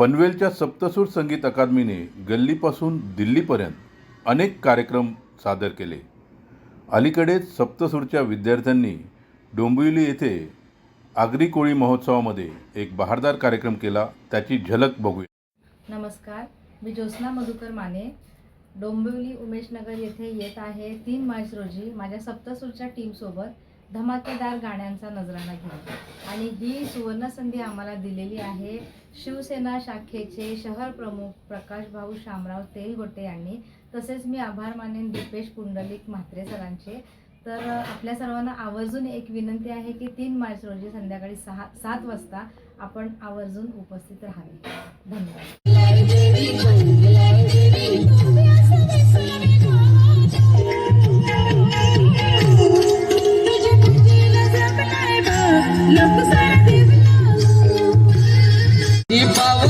पनवेलच्या सप्तसूर संगीत अकादमीने गल्लीपासून दिल्लीपर्यंत अनेक कार्यक्रम सादर केले. अलीकडेच सप्तसूरच्या विद्यार्थ्यांनी डोंबिवली येथे आगरी कोळी महोत्सवामध्ये एक बहारदार कार्यक्रम केला. त्याची झलक बघूया. नमस्कार मी ज्योत्स्ना मधुकर माने. डोंबिवली उमेशनगर येथे येत आहे तीन मार्च रोजी. माझ्या सप्तसूरच्या टीमसोबत धमाकेदार गाण्यांचा नजराणा घेऊ आणि ही सुवर्णसंधी आम्हाला दिलेली आहे. शिवसेना शाखेचे शहर प्रमुख प्रकाश भाऊ शामराव तेलगोटे यांनी. तसेच मी आभार मानेन दीपेश पुंडलिक म्हात्रे सरांचे. तर आपल्या सर्वांना आवर्जून एक विनंती आहे की तीन मार्च रोजी संध्याकाळी सहा सात वाजता आपण आवर्जून उपस्थित राहावे. धन्यवाद. दीपावली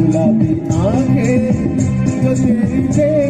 गुलाबी आंखें जो तेरी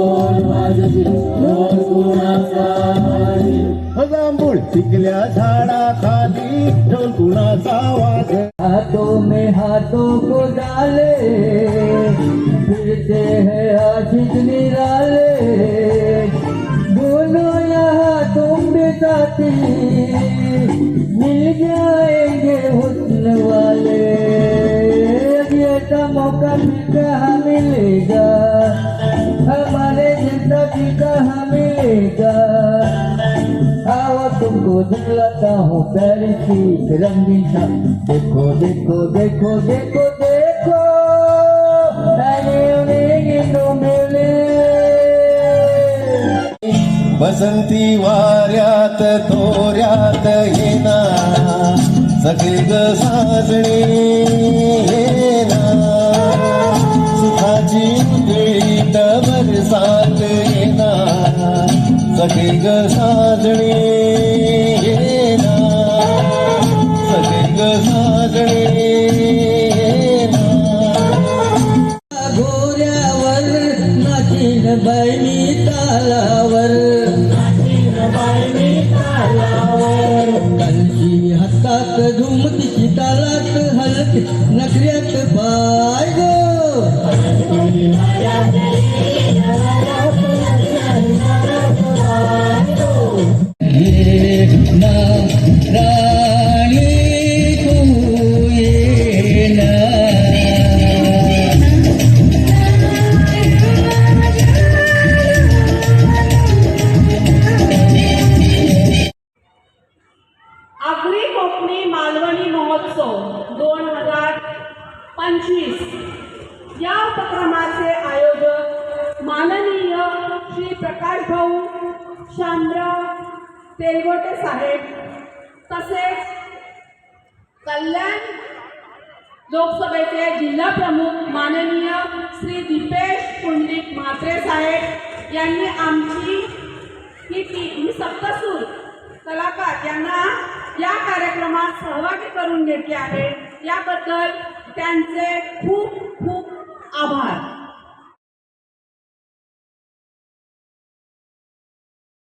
पिकल्या झाडाखाली ढोल कुणाचा आवाज़? हाथों में हाथों को डाले, फिरते हैं आशिक निराले। बोलो, यहाँ तुम साथी, मिल जाएँगे हुस्न वाले। ये ऐसा मौका कहाँ मिलेगा दिखलाता हूँ प्यारी सी रंगीन सा देखो देखो देखो देखो देखो. अरे उन्हें तो मिले. बसंती वाऱ्यात तोऱ्यात येना. सगळी ग साजणी येना. सुखाची उधळीत बरसात येना सगळी ग सगळी ग. साजणी तालावर कलशी हातात धुमतीची तालात हलक नखऱ्यात पाय प्रकाश भाऊ शामराव तेलगोटे साहेब तसेच कल्याण लोकसभेचे जिल्हा प्रमुख माननीय श्री दीपेश पुंडलिक म्हात्रे साहेब यांनी आमची ही टी ही सप्तसूर कलाकार यांना या कार्यक्रमात सहभागी करून घेतले आहे. याबद्दल त्यांचे खूप खूप आभार.